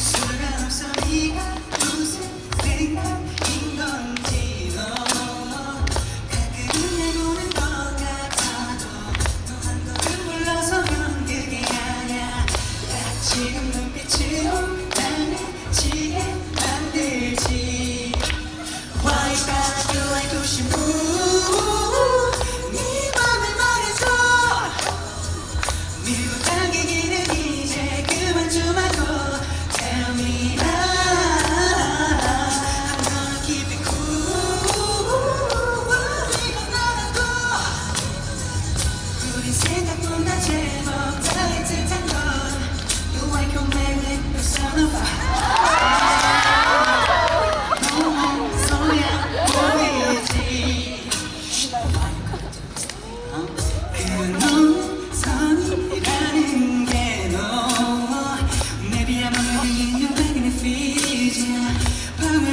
see.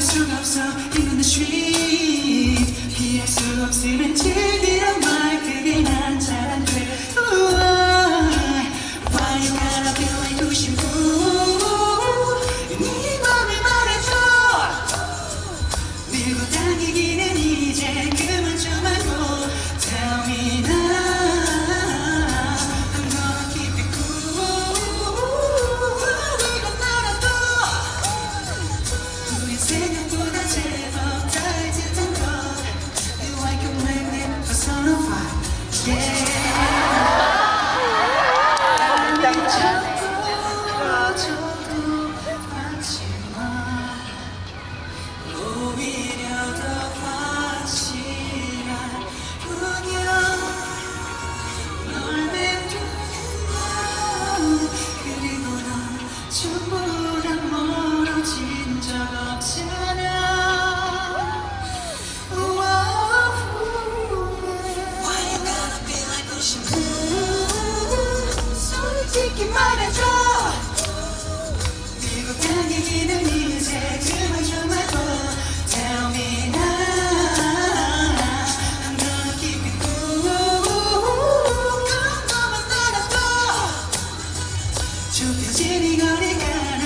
수가 없어. in the street 피할 수 없으면 즐기라 Can't give much of my rule. Tell me now. Oh. 그 표정이 거리가